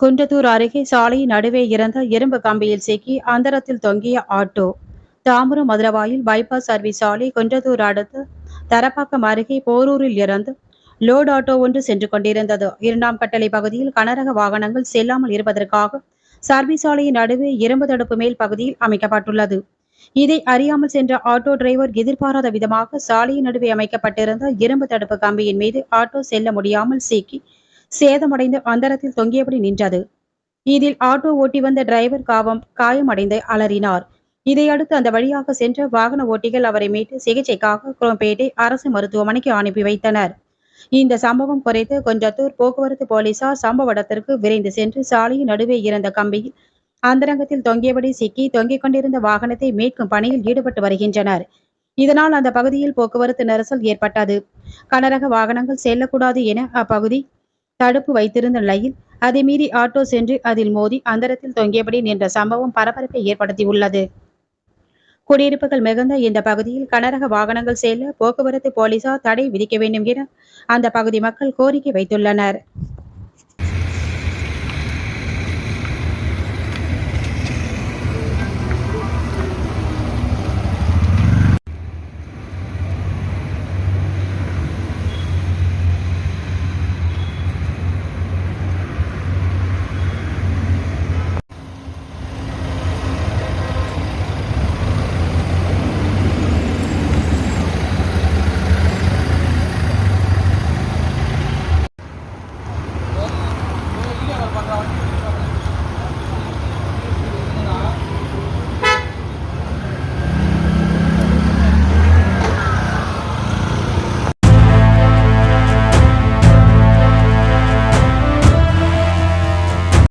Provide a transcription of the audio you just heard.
குன்றத்தூர் அருகே சாலையின் நடுவே இருந்த இரும்பு கம்பியில் சிக்கி அந்தரத்தில் தொங்கிய auto. Tambaram Maduravoyal bypass service சாலை குன்றத்தூர் அடுத்து தரப்பாக்கம் அருகே போரூரில் இருந்து லோட் ஆட்டோ ஒன்று சென்று கொண்டிருந்தது. இரண்டாம் கட்டளை பகுதியில் கனரக வாகனங்கள் செல்லாமல் இருப்பதற்காக சர்வீஸ் சாலையின் நடுவே இரும்பு தடுப்பு மேல் பகுதியில் அமைக்கப்பட்டுள்ளது. இதை அறியாமல் சென்ற ஆட்டோ டிரைவர் எதிர்பாராத விதமாக சாலையின் நடுவே அமைக்கப்பட்டிருந்த இரும்பு தடுப்பு கம்பியின் மீது ஆட்டோ செல்ல முடியாமல் சிக்கி சேதமடைந்து அந்தரத்தில் தொங்கியபடி நின்றது. இதில் ஆட்டோ ஓட்டி வந்த டிரைவர் காவம் காயமடைந்து அலறினார். இதையடுத்து அந்த வழியாக சென்ற வாகன ஓட்டிகள் அவரை மீட்டு சிகிச்சைக்காக குரோம்பேட்டை அரசு மருத்துவமனைக்கு அனுப்பி வைத்தனர். இந்த சம்பவம் குறைத்து கொஞ்சத்தூர் போக்குவரத்து போலீசார் சம்பவ இடத்திற்கு விரைந்து சென்று சாலையின் நடுவே இருந்த கம்பியில் அந்தரங்கத்தில் தொங்கியபடி சிக்கி தொங்கிக் கொண்டிருந்த வாகனத்தை மீட்கும் பணியில் ஈடுபட்டு வருகின்றனர். இதனால் அந்த பகுதியில் போக்குவரத்து நெரிசல் ஏற்பட்டது. கனரக வாகனங்கள் செல்லக்கூடாது என அப்பகுதி தடுப்பு வைத்திருந்த நிலையில் அதை மீறி ஆட்டோ சென்று அதில் மோதி அந்தரத்தில் தொங்கியபடி நின்ற சம்பவம் பரபரப்பை ஏற்படுத்தியுள்ளது. குடியிருப்புகள் மிகுந்த இந்த பகுதியில் கனரக வாகனங்கள் செல்ல போக்குவரத்து போலீசார் தடை விதிக்க வேண்டும் என அந்த பகுதி மக்கள் கோரிக்கை வைத்துள்ளனர். out.